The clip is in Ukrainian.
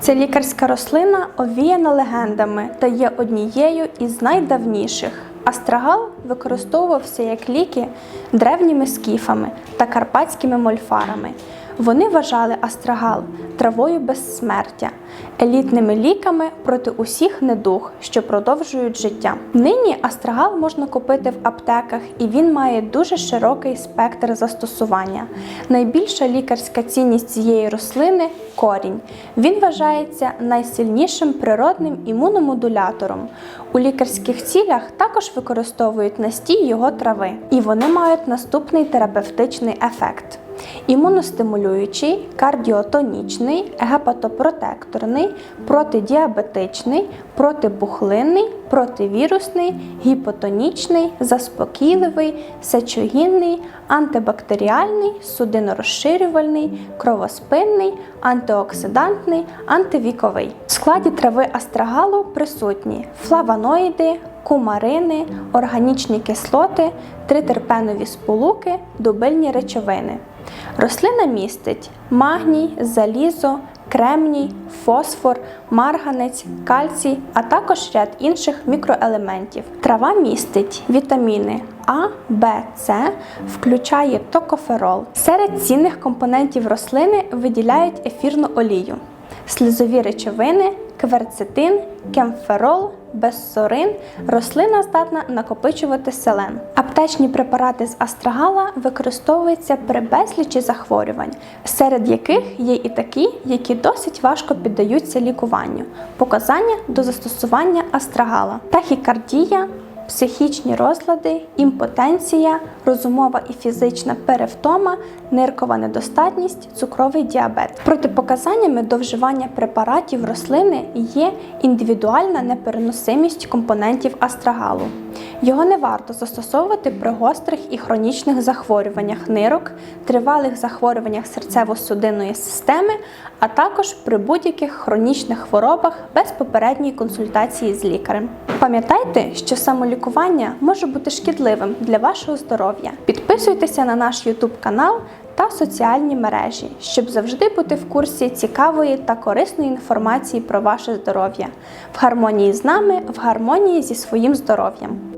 Ця лікарська рослина овіяна легендами та є однією із найдавніших. Астрагал використовувався як ліки древніми скіфами та карпатськими мольфарами. Вони вважали астрагал травою безсмертя, елітними ліками проти усіх недуг, що продовжують життя. Нині астрагал можна купити в аптеках, і він має дуже широкий спектр застосування. Найбільша лікарська цінність цієї рослини корінь. Він вважається найсильнішим природним імуномодулятором. У лікарських цілях також використовують настій його трави, і вони мають наступний терапевтичний ефект. Імуностимулюючий, кардіотонічний, гепатопротекторний, протидіабетичний, протибухлинний, противірусний, гіпотонічний, заспокійливий, сечогінний, антибактеріальний, судинорозширювальний, кровоспинний, антиоксидантний, антивіковий. В складі трави астрагалу присутні флавоноїди, кумарини, органічні кислоти, тритерпенові сполуки, дубильні речовини. Рослина містить магній, залізо, кремній, фосфор, марганець, кальцій, а також ряд інших мікроелементів. Трава містить вітаміни А, Б, С, включає токоферол. Серед цінних компонентів рослини виділяють ефірну олію, слизові речовини, кверцетин, кемферол, безсорин. Рослина здатна накопичувати селен. Аптечні препарати з астрагала використовуються при безлічі захворювань, серед яких є і такі, які досить важко піддаються лікуванню. Показання до застосування астрагала, тахікардія, психічні розлади, імпотенція, розумова і фізична перевтома, ниркова недостатність, цукровий діабет. Протипоказаннями до вживання препаратів рослини є індивідуальна непереносимість компонентів астрагалу. Його не варто застосовувати при гострих і хронічних захворюваннях нирок, тривалих захворюваннях серцево-судинної системи, а також при будь-яких хронічних хворобах без попередньої консультації з лікарем. Пам'ятайте, що самолікування може бути шкідливим для вашого здоров'я. Підписуйтеся на наш YouTube канал та соціальні мережі, щоб завжди бути в курсі цікавої та корисної інформації про ваше здоров'я в гармонії з нами, в гармонії зі своїм здоров'ям.